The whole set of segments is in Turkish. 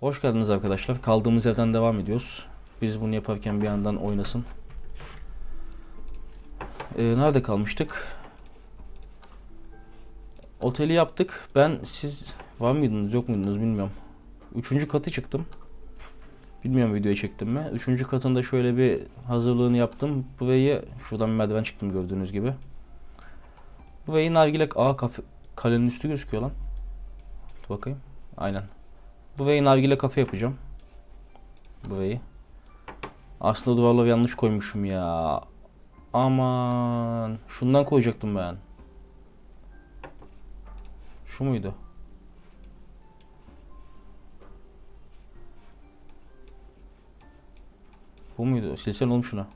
Hoş geldiniz arkadaşlar. Kaldığımız yerden devam ediyoruz. Biz bunu yaparken bir yandan oynasın. Ee, nerede kalmıştık? Oteli yaptık. Ben siz var mıydınız yok muydunuz bilmiyorum. Üçüncü katı çıktım. Bilmiyorum videoyu çektim mi. Üçüncü katında şöyle bir hazırlığını yaptım. Burayı şuradan bir merdiven çıktım gördüğünüz gibi. Burayı nargile... Aa kafe... Kalenin üstü gözüküyor lan. Dur bakayım. Aynen. Burayı nargile kafe yapacağım. Burayı. Aslında duvarları yanlış koymuşum ya. Aman. Şundan koyacaktım ben. Şu muydu? Bu muydu? Silsen oğlum şuna.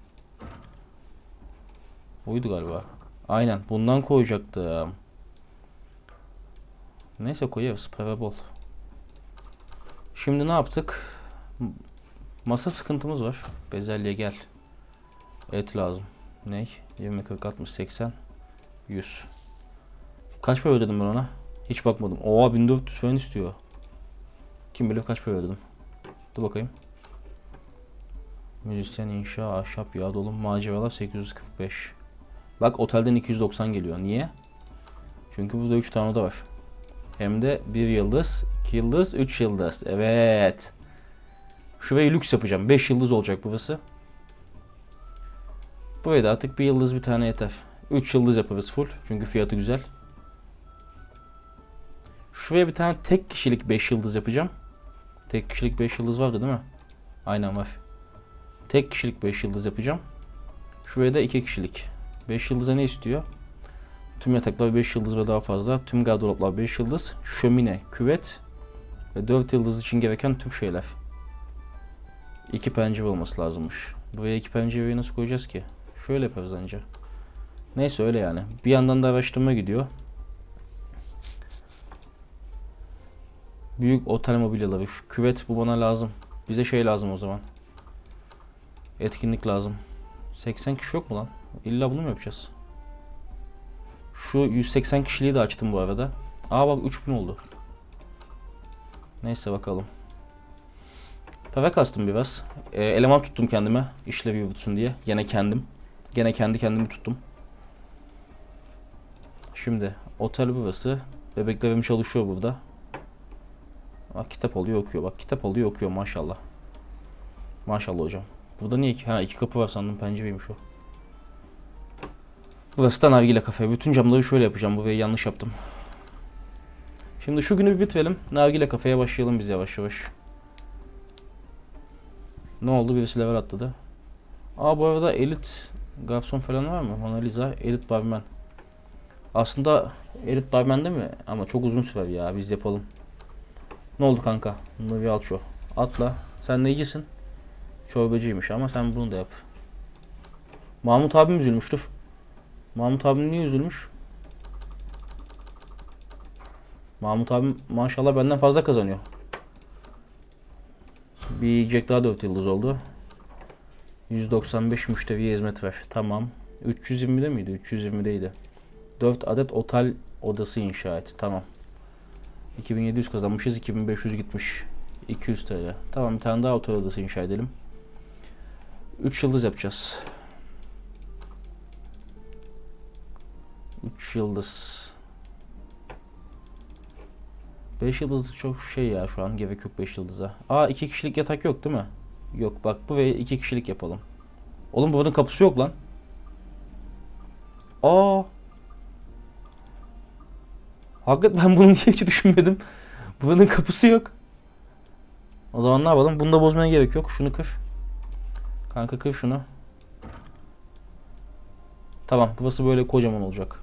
Buydu galiba. Aynen. Bundan koyacaktım. Neyse koyarız. Para bol. Şimdi ne yaptık? Masa sıkıntımız var. Bezelye gel. Et lazım. Ney? 20, 40, 60, 80, 100. Kaç para ödedim ben ona? Hiç bakmadım. Oha 1400 falan istiyor. Kim bilir kaç para ödedim. Dur bakayım. Müzisyen, inşa, ahşap, yağ dolum, maceralar 845. Bak otelden 290 geliyor. Niye? Çünkü burada 3 tane oda var. Hem de 1 yıldız, 2 yıldız, 3 yıldız. Evet. Şurayı lüks yapacağım. 5 yıldız olacak burası. Buraya da artık 1 yıldız bir tane yeter. 3 yıldız yaparız full. Çünkü fiyatı güzel. Şuraya bir tane tek kişilik 5 yıldız yapacağım. Tek kişilik 5 yıldız vardı değil mi? Aynen var. Tek kişilik 5 yıldız yapacağım. Şuraya da 2 kişilik. 5 yıldıza ne istiyor? Tüm yataklar 5 yıldız ve daha fazla. Tüm gardıroplar 5 yıldız. Şömine, küvet ve 4 yıldız için gereken tüm şeyler. 2 pencere olması lazımmış. Buraya 2 pencereyi nasıl koyacağız ki? Şöyle yaparız anca. Neyse öyle yani. Bir yandan da araştırma gidiyor. Büyük otel mobilyaları. Şu küvet bu bana lazım. Bize şey lazım o zaman. Etkinlik lazım. 80 kişi yok mu lan? İlla bunu mu yapacağız? Şu 180 kişiliği de açtım bu arada. Aa bak 3000 oldu. Neyse bakalım. Para kastım biraz. Ee, eleman tuttum kendime. İşlevi yürütsün diye. Gene kendim. Gene kendi kendimi tuttum. Şimdi otel burası. Bebeklerim çalışıyor burada. Bak kitap alıyor okuyor. Bak kitap alıyor okuyor maşallah. Maşallah hocam. Burada niye iki? Ha iki kapı var sandım pencereymiş o. Burası da nargile kafe. Bütün camları şöyle yapacağım. Burayı yanlış yaptım. Şimdi şu günü bir bitirelim. Nargile kafeye başlayalım biz yavaş yavaş. Ne oldu? Birisi level atladı. Aa bu arada elit garson falan var mı? Mona Lisa, elit barman. Aslında elit barman değil mi? Ama çok uzun sürer ya. Biz yapalım. Ne oldu kanka? Bunu bir al şu. Atla. Sen neycisin? Çorbacıymış ama sen bunu da yap. Mahmut abim üzülmüştür. Mahmut abim niye üzülmüş? Mahmut abim maşallah benden fazla kazanıyor. Bir yiyecek daha 4 yıldız oldu. 195 müşteriye hizmet ver. Tamam. 320'de miydi? 320'deydi. 4 adet otel odası inşa et. Tamam. 2700 kazanmışız. 2500 gitmiş. 200 TL. Tamam bir tane daha otel odası inşa edelim. 3 yıldız yapacağız. 3 yıldız. 5 yıldızlık çok şey ya şu an gerek yok 5 yıldıza. Aa 2 kişilik yatak yok değil mi? Yok bak bu ve 2 kişilik yapalım. Oğlum buranın kapısı yok lan. Aa. Hakikaten ben bunu hiç düşünmedim. Buranın kapısı yok. O zaman ne yapalım? Bunu da bozmaya gerek yok. Şunu kır. Kanka kır şunu. Tamam burası böyle kocaman olacak.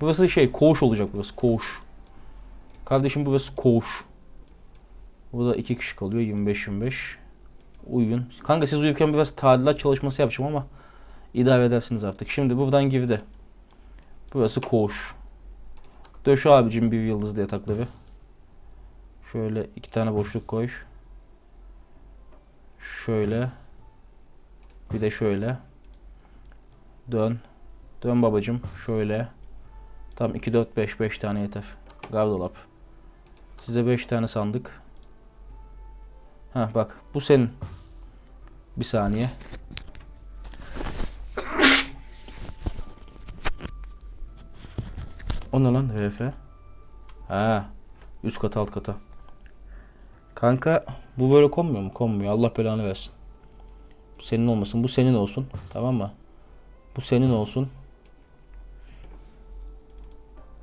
Burası şey koğuş olacak burası koğuş. Kardeşim burası koğuş. Burada iki kişi kalıyor 25-25. Uyuyun. Kanka siz uyurken biraz tadilat çalışması yapacağım ama idare edersiniz artık. Şimdi buradan girdi. Burası koğuş. Döş abicim bir yıldızlı yatakları. Şöyle iki tane boşluk koy. Şöyle. Bir de şöyle. Dön. Dön babacım. Şöyle. Tam 2 4 5 5 tane yeter. Gardırop. Size 5 tane sandık. Ha bak bu senin. Bir saniye. O ne lan VF? Ha. Üst kata alt kata. Kanka bu böyle konmuyor mu? Konmuyor. Allah belanı versin. Senin olmasın. Bu senin olsun. Tamam mı? Bu senin olsun.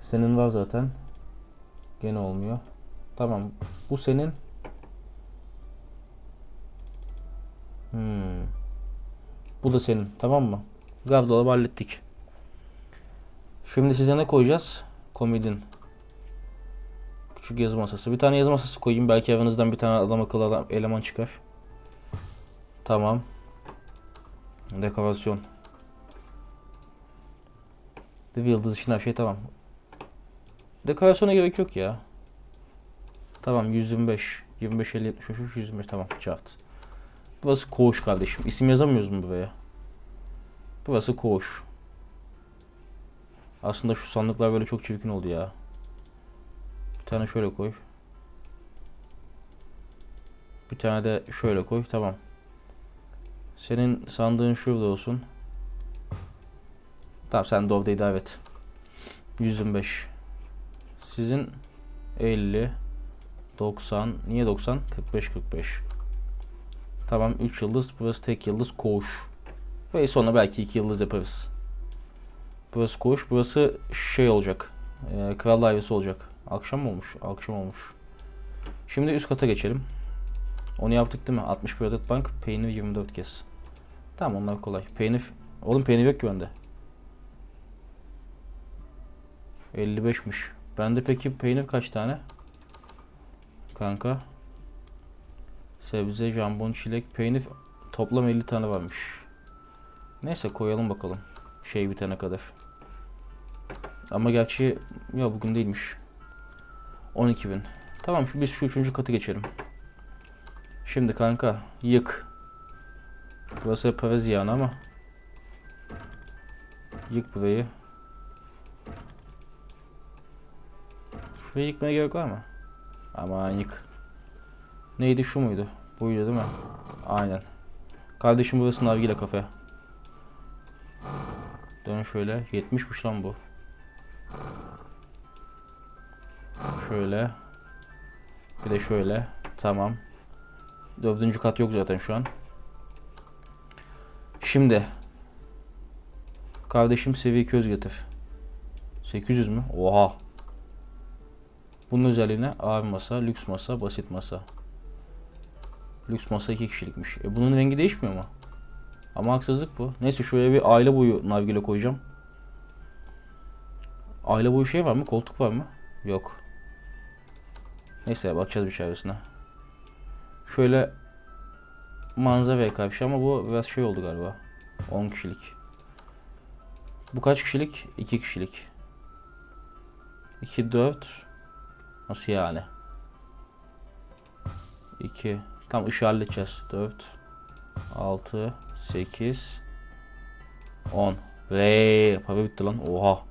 Senin var zaten. Gene olmuyor. Tamam. Bu senin. Hmm. Bu da senin. Tamam mı? Gardolabı hallettik. Şimdi size ne koyacağız? Komodin. Küçük yazı masası. Bir tane yazı masası koyayım. Belki evinizden bir tane adam akıllı adam, eleman çıkar. Tamam. Dekorasyon. Bir yıldız için her şey tamam. Dekorasyona gerek yok ya. Tamam 125. 25 50 73 125 tamam çart. Burası koğuş kardeşim. İsim yazamıyoruz mu buraya? Burası koğuş. Aslında şu sandıklar böyle çok çirkin oldu ya. Bir tane şöyle koy. Bir tane de şöyle koy. Tamam. Senin sandığın şurada olsun. Tamam sen Dove'da idare et. 125. Sizin 50 90 niye 90 45 45 Tamam 3 yıldız burası tek yıldız koğuş. Ve sonra belki 2 yıldız yaparız. Burası koğuş burası şey olacak e, kral dairesi olacak. Akşam olmuş? Akşam olmuş. Şimdi üst kata geçelim. Onu yaptık değil mi? 61 adet bank peynir 24 kez. Tamam onlar kolay. Peynir oğlum peynir yok ki bende. 55'miş Bende peki peynir kaç tane? Kanka. Sebze, jambon, çilek, peynir toplam 50 tane varmış. Neyse koyalım bakalım. Şey bitene kadar. Ama gerçi ya bugün değilmiş. 12.000. Tamam şu biz şu üçüncü katı geçelim. Şimdi kanka yık. Burası para ziyanı ama. Yık burayı. Şurayı yıkmaya gerek var mı? Aman yık. Neydi şu muydu? Buydu değil mi? Aynen. Kardeşim burası nargile kafe. Dön şöyle. 70'miş lan bu. Şöyle. Bir de şöyle. Tamam. Dördüncü kat yok zaten şu an. Şimdi. Kardeşim seviye 200 getir. 800 mü? Oha. Bunun özelliğine ağır masa, lüks masa, basit masa. Lüks masa iki kişilikmiş. E bunun rengi değişmiyor mu? Ama haksızlık bu. Neyse şuraya bir aile boyu nargile koyacağım. Aile boyu şey var mı? Koltuk var mı? Yok. Neyse bakacağız bir çaresine. Şöyle manzaraya karşı ama bu biraz şey oldu galiba. 10 kişilik. Bu kaç kişilik? 2 kişilik. 2 4 Nasıl yani? 2 Tam ışığı halledeceğiz. 4 6 8 10 Ve para bitti lan. Oha.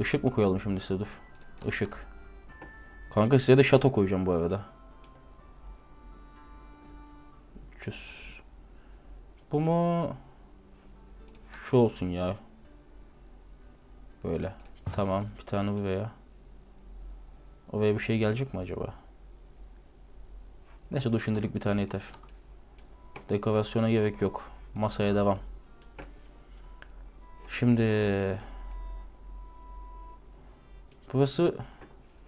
Işık mı koyalım şimdi size dur. Işık. Kanka size de şato koyacağım bu arada. 300 Bu mu? Şu olsun ya. Böyle. Tamam. Bir tane bu veya. Oraya bir şey gelecek mi acaba? Neyse dur bir tane yeter. Dekorasyona gerek yok. Masaya devam. Şimdi Burası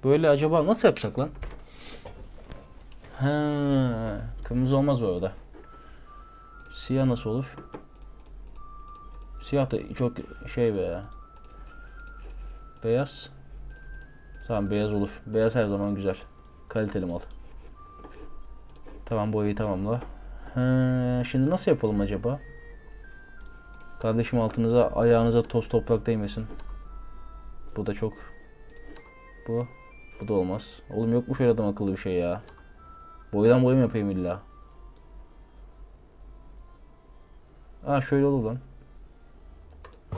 böyle acaba nasıl yapsak lan? Ha, kırmızı olmaz bu arada. Siyah nasıl olur? Siyah da çok şey be ya. Beyaz. Tamam beyaz olur. Beyaz her zaman güzel. Kaliteli mal. Tamam boyayı tamamla. Ha, şimdi nasıl yapalım acaba? Kardeşim altınıza ayağınıza toz toprak değmesin. Bu da çok. Bu. Bu da olmaz. Oğlum yok mu şöyle adam akıllı bir şey ya? Boydan boya mı yapayım illa? Aa şöyle olur lan.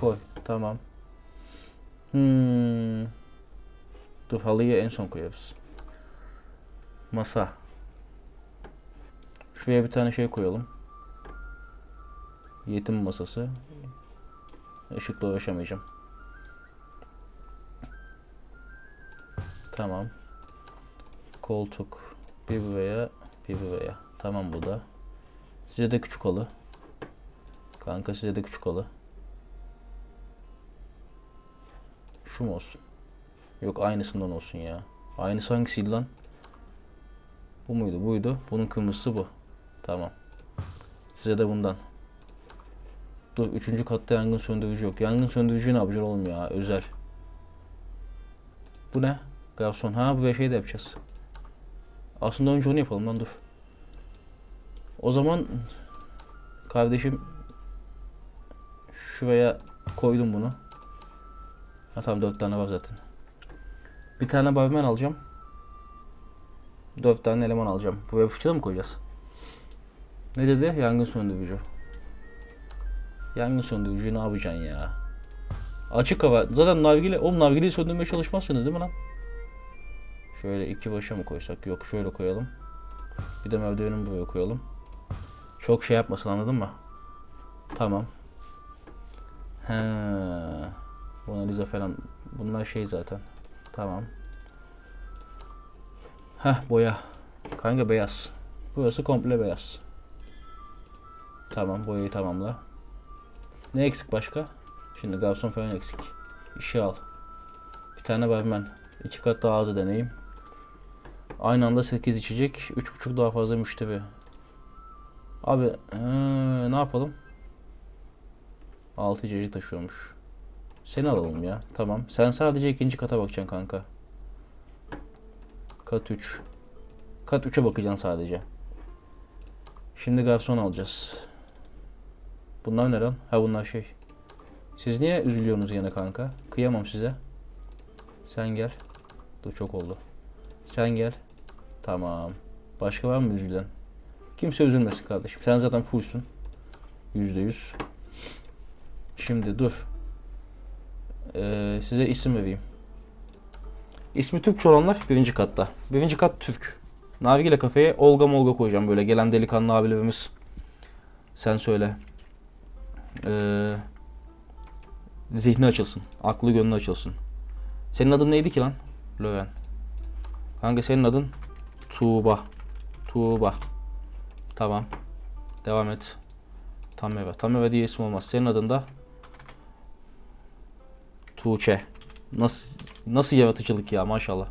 Koy. Tamam. Hmm. Dur halıyı en son koyarız. Masa. Şuraya bir tane şey koyalım. Yetim masası. Işıkla uğraşamayacağım. Tamam. Koltuk. Bir buraya, bir buraya. Tamam bu da. Size de küçük halı. Kanka size de küçük halı. Şu mu olsun? Yok aynısından olsun ya. Aynısı hangisiydi lan? Bu muydu? Buydu. Bunun kırmızısı bu. Tamam. Size de bundan. Dur üçüncü katta yangın söndürücü yok. Yangın söndürücü ne yapacaksın oğlum ya? Özel. Bu ne? Garson. Ha bu şey de yapacağız. Aslında önce onu yapalım lan dur. O zaman kardeşim şuraya koydum bunu. Ha tamam dört tane var zaten. Bir tane barmen alacağım. Dört tane eleman alacağım. Buraya fıçıda mı koyacağız? Ne dedi? Yangın söndürücü. Yangın söndürücü ne yapacaksın ya? Açık hava. Zaten nargile, oğlum nargileyi söndürmeye çalışmazsınız değil mi lan? Şöyle iki başa mı koysak? Yok şöyle koyalım. Bir de merdivenin buraya koyalım. Çok şey yapmasın anladın mı? Tamam. He. Mona Lisa falan. Bunlar şey zaten. Tamam. Heh boya. Kanka beyaz. Burası komple beyaz. Tamam boyayı tamamla. Ne eksik başka? Şimdi garson falan eksik. İşe al. Bir tane barmen. İki kat daha azı deneyim. Aynı anda 8 içecek. 3.5 daha fazla müşteri. Abi ee, ne yapalım? 6 içecek taşıyormuş. Seni alalım ya. Tamam. Sen sadece ikinci kata bakacaksın kanka. Kat 3. Kat 3'e bakacaksın sadece. Şimdi garson alacağız. Bunlar ne lan? Ha bunlar şey. Siz niye üzülüyorsunuz yine kanka? Kıyamam size. Sen gel. Dur çok oldu. Sen gel. Tamam. Başka var mı üzülen? Kimse üzülmesin kardeşim. Sen zaten fullsün. Yüzde yüz. Şimdi dur. Ee, size isim vereyim. İsmi Türkçe olanlar birinci katta. Birinci kat Türk. Nargile kafeye Olga Molga koyacağım böyle gelen delikanlı abilerimiz. Sen söyle. Ee, zihni açılsın. Aklı gönlü açılsın. Senin adın neydi ki lan? Löwen. Kanka senin adın Tuğba. Tuğba. Tamam. Devam et. Tameve. Tameve diye isim olmaz. Senin adın da Tuğçe. Nasıl nasıl yaratıcılık ya maşallah.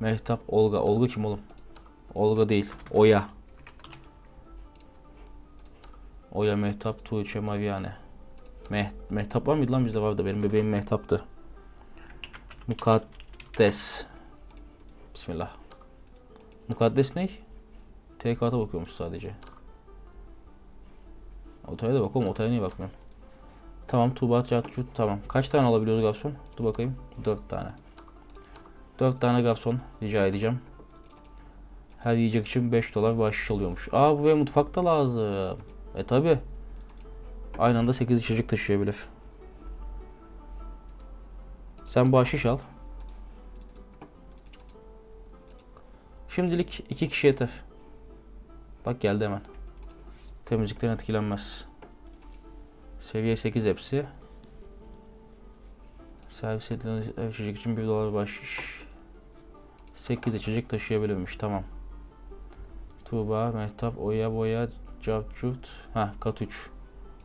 Mehtap Olga. Olga kim oğlum? Olga değil. Oya. Oya Mehtap Tuğçe Maviyane. Meh Mehtap var mıydı lan bizde vardı. Benim bebeğim Mehtap'tı. Mukaddes. Bismillah. Mukaddes ne? TK'da bakıyormuş sadece. Otaya da bakalım. Otaya niye bakmıyorum? Tamam Tuğba Çatçut tamam. Kaç tane alabiliyoruz garson? Dur bakayım. 4 tane. 4 tane garson rica edeceğim. Her yiyecek için 5 dolar bahşiş alıyormuş. Aa bu ve mutfakta lazım. E tabi. Aynı anda 8 içecek taşıyabilir. Sen bahşiş al. Şimdilik iki kişi yeter. Bak geldi hemen. Temizlikten etkilenmez. Seviye 8 hepsi. Servis edilen içecek için 1 dolar bahşiş. 8 içecek taşıyabilirmiş. Tamam. Tuğba, Mehtap, Oya, Boya, Cavcut. Ha, kat 3.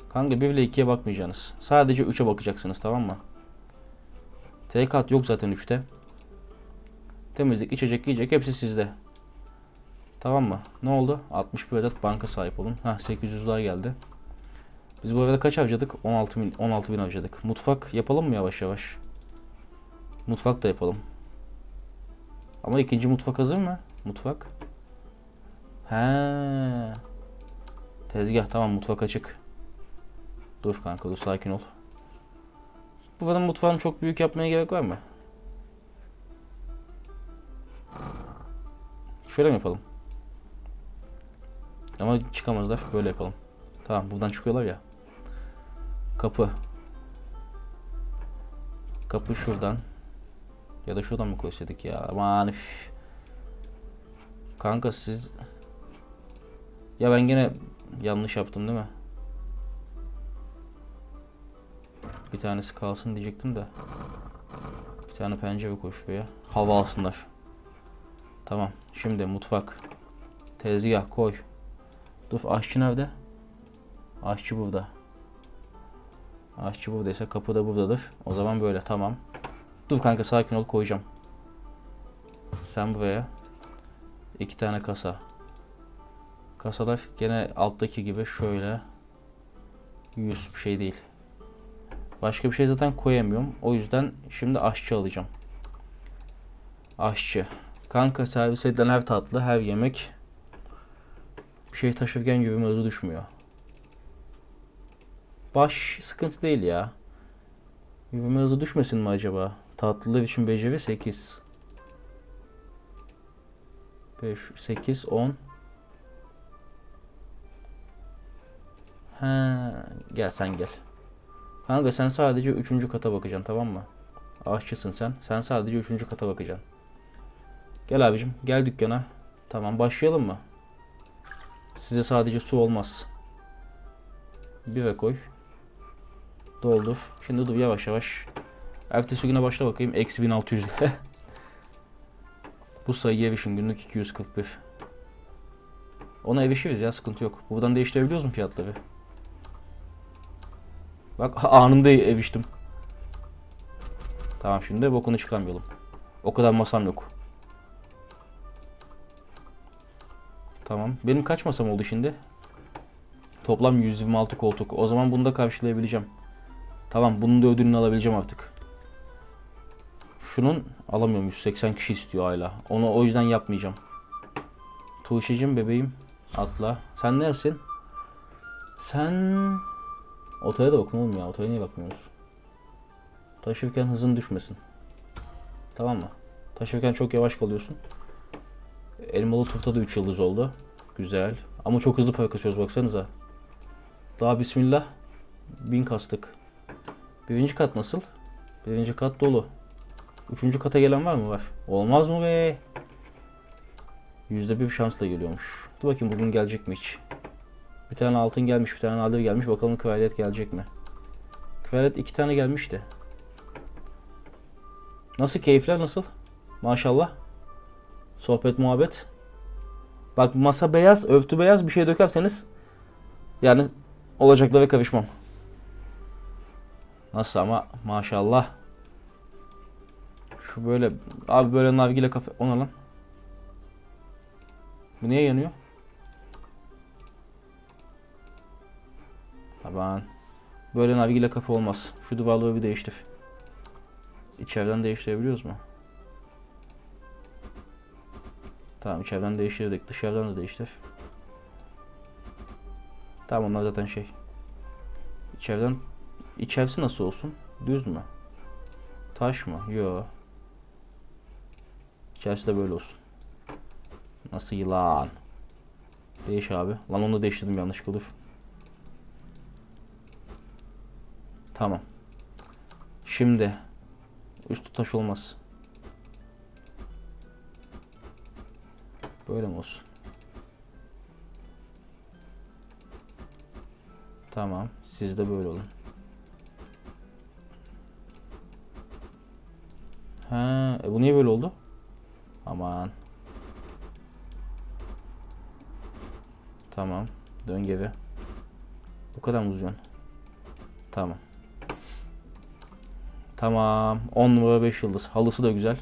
Kanka 1 ile 2'ye bakmayacaksınız. Sadece 3'e bakacaksınız tamam mı? T kat yok zaten 3'te. Temizlik, içecek, yiyecek hepsi sizde. Tamam mı? Ne oldu? 61 adet banka sahip olun. Ha 800 daha geldi. Biz bu arada kaç harcadık? 16 bin, 16 bin harcadık. Mutfak yapalım mı yavaş yavaş? Mutfak da yapalım. Ama ikinci mutfak hazır mı? Mutfak. He. Tezgah tamam mutfak açık. Dur kanka dur sakin ol. Bu arada mutfağını çok büyük yapmaya gerek var mı? Şöyle mi yapalım? Ama çıkamazlar. Böyle yapalım. Tamam buradan çıkıyorlar ya. Kapı. Kapı şuradan. Ya da şuradan mı koysaydık ya? Aman üf. Kanka siz... Ya ben gene yanlış yaptım değil mi? Bir tanesi kalsın diyecektim de. Bir tane pencere koy şuraya. Hava alsınlar. Tamam. Şimdi mutfak. Tezgah koy. Dur aşçı nerede? Aşçı burada. Aşçı buradaysa kapı da buradadır. O zaman böyle tamam. Dur kanka sakin ol koyacağım. Sen buraya. iki tane kasa. Kasalar gene alttaki gibi şöyle. 100 bir şey değil. Başka bir şey zaten koyamıyorum. O yüzden şimdi aşçı alacağım. Aşçı. Kanka servis edilen her tatlı, her yemek bir şey taşırken yürüme hızı düşmüyor. Baş sıkıntı değil ya. Yürüme hızı düşmesin mi acaba? Tatlılar için beceri 8. 5, 8, 10. He, gel sen gel. Kanka sen sadece 3. kata bakacaksın tamam mı? Aşçısın sen. Sen sadece 3. kata bakacaksın. Gel abicim gel dükkana. Tamam başlayalım mı? Size sadece su olmaz. Bire koy. Doldur. Şimdi dur yavaş yavaş. Ertesi güne başla bakayım. Eksi 1600 ile. Bu sayıya erişin günlük 241. Ona erişiriz ya sıkıntı yok. Buradan değiştirebiliyoruz mu fiyatları? Bak anında eriştim. Tamam şimdi bokunu çıkarmayalım. O kadar masam yok. Tamam. Benim kaç masam oldu şimdi? Toplam 126 koltuk. O zaman bunu da karşılayabileceğim. Tamam bunun da ödülünü alabileceğim artık. Şunun alamıyorum 180 kişi istiyor hala. Onu o yüzden yapmayacağım. Tuğşe'cim bebeğim atla. Sen neresin? Sen Otaya da bakın oğlum ya. Otaya niye bakmıyoruz? Taşırken hızın düşmesin. Tamam mı? Taşırken çok yavaş kalıyorsun. Elmalı turta da 3 yıldız oldu. Güzel. Ama çok hızlı para kasıyoruz baksanıza. Daha bismillah. 1000 kastık. Birinci kat nasıl? Birinci kat dolu. Üçüncü kata gelen var mı? Var. Olmaz mı be? Yüzde bir şansla geliyormuş. Dur bakayım bugün gelecek mi hiç? Bir tane altın gelmiş, bir tane nadir gelmiş. Bakalım kraliyet gelecek mi? Kraliyet iki tane gelmişti. Nasıl keyifler nasıl? Maşallah. Sohbet muhabbet. Bak masa beyaz, örtü beyaz bir şey dökerseniz yani olacaklara karışmam. Nasıl ama maşallah. Şu böyle abi böyle nargile kafe ona lan. Bu niye yanıyor? Aman. Böyle nargile kafe olmaz. Şu duvarları bir değiştir. İçeriden değiştirebiliyoruz mu? Tamam içeriden değiştirdik. Dışarıdan da değiştir. Tamam onlar zaten şey. İçeriden içerisi nasıl olsun? Düz mü? Taş mı? Yo. İçerisi de böyle olsun. Nasıl yılan? Değiş abi. Lan onu da değiştirdim yanlış olur. Tamam. Şimdi üstü taş olmaz. Böyle mi olsun? Tamam. Siz de böyle olun. Ha, e bu niye böyle oldu? Aman. Tamam. Dön geri. Bu kadar mı uzuyorsun? Tamam. Tamam. 10 numara 5 yıldız. Halısı da güzel.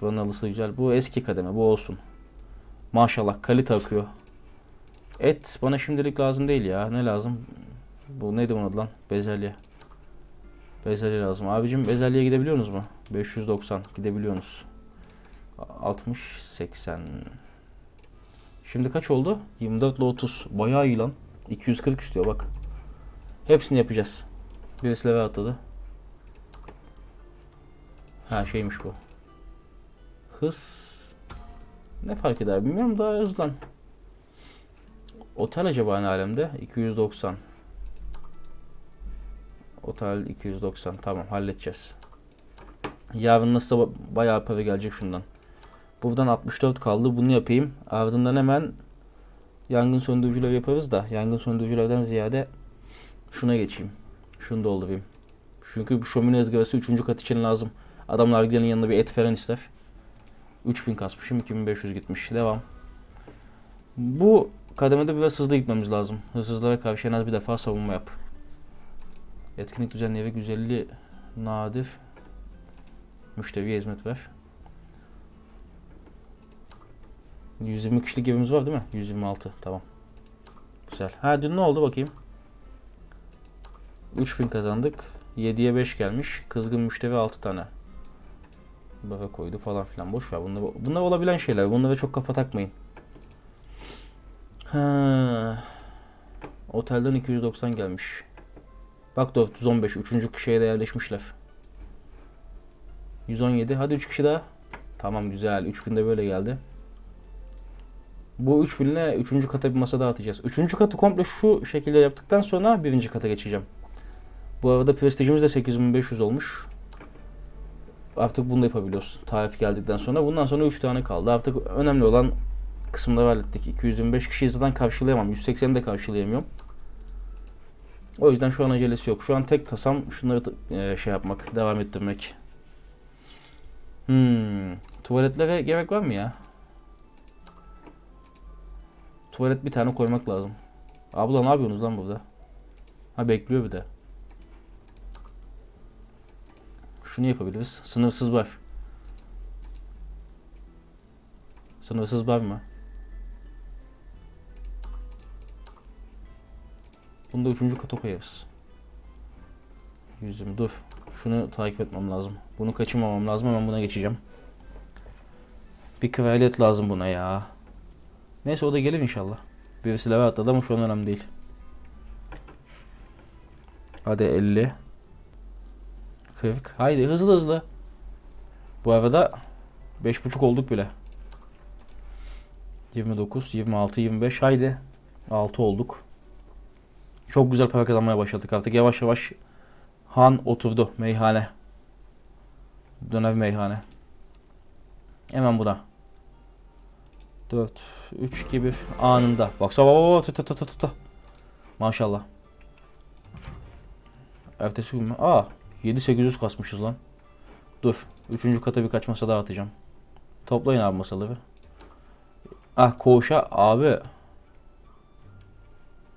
Buranın halısı da güzel. Bu eski kademe. Bu olsun. Maşallah kalite akıyor. Et bana şimdilik lazım değil ya. Ne lazım? Bu neydi bunun adı lan? Bezelye. Bezelye lazım. Abicim bezelyeye gidebiliyorsunuz mu? 590 gidebiliyorsunuz. 60 80 Şimdi kaç oldu? 24 ile 30. Bayağı iyi lan. 240 istiyor bak. Hepsini yapacağız. Birisi level atladı. Ha şeymiş bu. Hız ne fark eder bilmiyorum daha hızlan. Otel acaba ne alemde? 290. Otel 290. Tamam halledeceğiz. Yarın nasıl bayağı para gelecek şundan. Buradan 64 kaldı. Bunu yapayım. Ardından hemen yangın söndürücüler yaparız da yangın söndürücülerden ziyade şuna geçeyim. Şunu doldurayım. Çünkü bu şömine ızgarası 3. kat için lazım. Adamlar gidenin yanında bir et falan ister. 3000 kasmışım 2500 gitmiş. Devam. Bu kademede biraz hızlı gitmemiz lazım. Hırsızlara karşı en az bir defa savunma yap. Etkinlik düzenleyerek 150 nadir müşteriye hizmet ver. 120 kişilik evimiz var değil mi? 126 tamam. Güzel. Ha dün ne oldu bakayım. 3000 kazandık. 7'ye 5 gelmiş. Kızgın müşteri 6 tane. Baba koydu falan filan. Boş ver. Bunlar, bunlar olabilen şeyler. Bunlara çok kafa takmayın. Ha. Otelden 290 gelmiş. Bak 415. 3. kişiye de yerleşmişler. 117. Hadi 3 kişi daha. Tamam güzel. 3000 de böyle geldi. Bu 3000 ile 3. kata bir masa daha atacağız. 3. katı komple şu şekilde yaptıktan sonra 1. kata geçeceğim. Bu arada prestijimiz de 8500 olmuş. Artık bunu da yapabiliyoruz. Tarif geldikten sonra. Bundan sonra 3 tane kaldı. Artık önemli olan kısımları hallettik. 225 kişiyi zaten karşılayamam. 180'i de karşılayamıyorum. O yüzden şu an acelesi yok. Şu an tek tasam şunları e, şey yapmak, devam ettirmek. Hmm. Tuvaletlere gerek var mı ya? Tuvalet bir tane koymak lazım. Abla ne yapıyorsunuz lan burada? Ha bekliyor bir de. Şunu yapabiliriz. Sınırsız var. Sınırsız var mı? Bunu da üçüncü kata koyarız. Yüzüm dur. Şunu takip etmem lazım. Bunu kaçırmamam lazım. Hemen buna geçeceğim. Bir kraliyet lazım buna ya. Neyse o da gelir inşallah. Birisi level atladı ama şu an önemli değil. Hadi 50. 40. Haydi hızlı hızlı. Bu arada 5.5 olduk bile. 29, 26, 25. Haydi. 6 olduk. Çok güzel para kazanmaya başladık artık. Yavaş yavaş Han oturdu meyhane. Dönev meyhane. Hemen buna. 4, 3, 2, 1 anında. Baksana baba baba tut tut tut tut. Maşallah. Ertesi gün mü? Aa 7800 kasmışız lan. Dur. Üçüncü kata birkaç masa daha atacağım. Toplayın abi masaları. Ah koğuşa abi.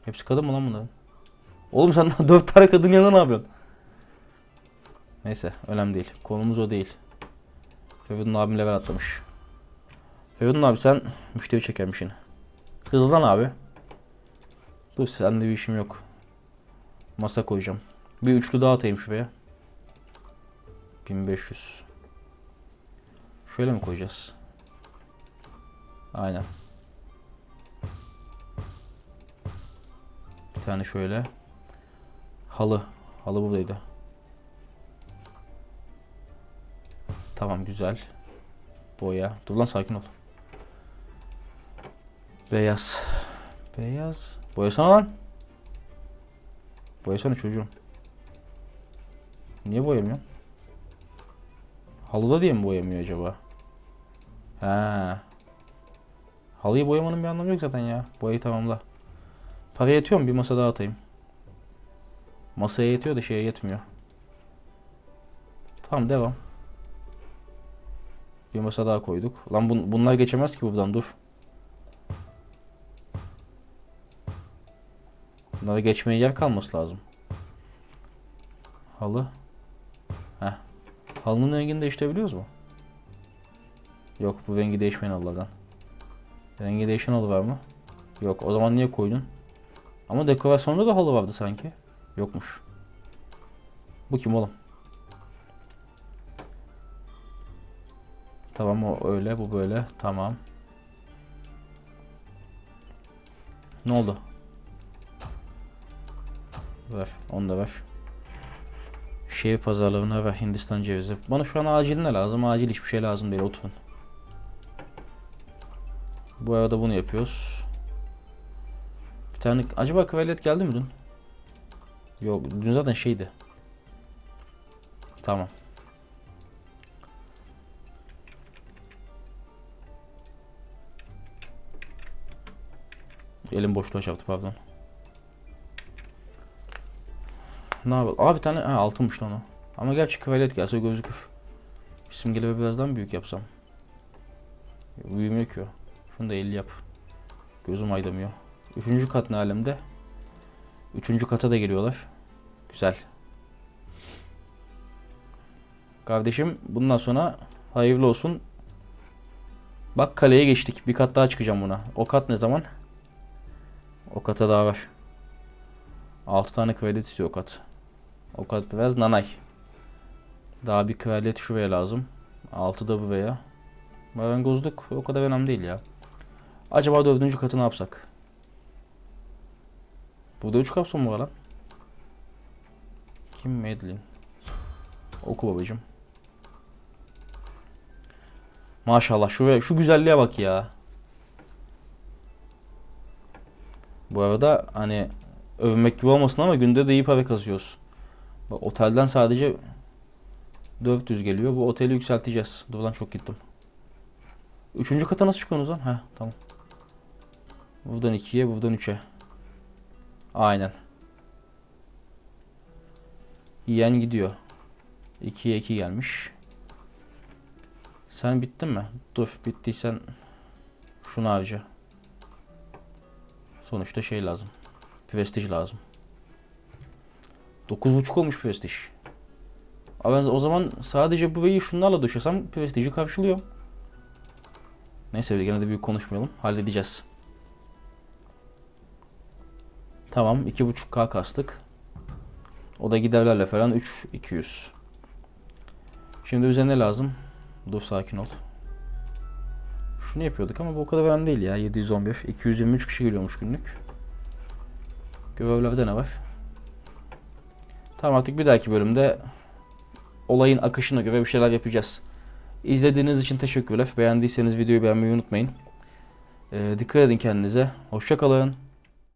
Hepsi kadın mı lan bunların? Oğlum sen dört tane kadın yanında ne yapıyorsun? Neyse önemli değil. Konumuz o değil. Feridun abim level atlamış. Feridun abi sen müşteri çekermişsin. Hızlan abi. Dur sende bir işim yok. Masa koyacağım. Bir üçlü daha atayım şuraya. 1500. Şöyle mi koyacağız? Aynen. Bir tane şöyle. Halı. Halı buradaydı. Tamam güzel. Boya. Dur lan sakin ol. Beyaz. Beyaz. Boyasana lan. Boyasana çocuğum. Niye boyamıyor? Halıda diye mi boyamıyor acaba? Ha. Halıyı boyamanın bir anlamı yok zaten ya. Boyayı tamamla. Para yetiyor mu? Bir masa daha atayım. Masaya yetiyor da şeye yetmiyor. Tamam devam. Bir masa daha koyduk. Lan bun- bunlar geçemez ki buradan dur. Bunlara geçmeye yer kalması lazım. Halı. Heh. Halının rengini değiştirebiliyoruz mu? Yok bu rengi değişmeyen halılardan. Rengi değişen halı var mı? Yok o zaman niye koydun? Ama dekorasyonda da halı vardı sanki. Yokmuş. Bu kim oğlum? Tamam o öyle bu böyle tamam. Ne oldu? Ver onu da ver. Şehir pazarlarına ver Hindistan cevizi. Bana şu an acil ne lazım? Acil hiçbir şey lazım değil oturun. Bu arada bunu yapıyoruz. Bir tane acaba kraliyet geldi mi dün? Yok dün zaten şeydi. Tamam. Elim boşluğa çarptı pardon. Ne yapalım? Aa bir tane ha, altınmış lan o. Ama gerçi kvalet gelse gözükür. Simgeleri biraz daha mı büyük yapsam? Büyümüyor ki o. Şunu da 50 yap. Gözüm aydamıyor. Üçüncü kat ne alemde? Üçüncü kata da geliyorlar. Güzel. Kardeşim bundan sonra hayırlı olsun. Bak kaleye geçtik. Bir kat daha çıkacağım buna. O kat ne zaman? O kata daha var. 6 tane kredi istiyor o kat. O kat biraz nanay. Daha bir kraliyet şuraya lazım. 6 da buraya. Marangozluk o kadar önemli değil ya. Acaba dördüncü katı ne yapsak? Burada 3 kapsam mı var lan? Kim Madeline? Oku babacım. Maşallah şu şu güzelliğe bak ya. Bu arada hani övmek gibi olmasın ama günde de iyi para kazıyoruz. Bak otelden sadece 400 geliyor. Bu oteli yükselteceğiz. Dur lan çok gittim. Üçüncü kata nasıl çıkıyorsunuz lan? Heh tamam. Buradan 2'ye buradan 3'e. Aynen. Yiyen gidiyor. 2'ye 2 gelmiş. Sen bittin mi? Dur bittiysen şunu harca. Sonuçta şey lazım. Prestij lazım. 9.5 olmuş prestij. Ama ben o zaman sadece bu veyi şunlarla döşesem prestiji karşılıyorum. Neyse gene de büyük konuşmayalım. Halledeceğiz. Tamam 2.5K kastık. O da giderlerle falan 3.200. Şimdi bize ne lazım? Dur sakin ol. Şunu yapıyorduk ama bu o kadar önemli değil ya. 711. 223 kişi geliyormuş günlük. Görevlerde ne var? Tamam artık bir dahaki bölümde olayın akışına göre bir şeyler yapacağız. İzlediğiniz için teşekkürler. Beğendiyseniz videoyu beğenmeyi unutmayın. Ee, dikkat edin kendinize. Hoşça kalın.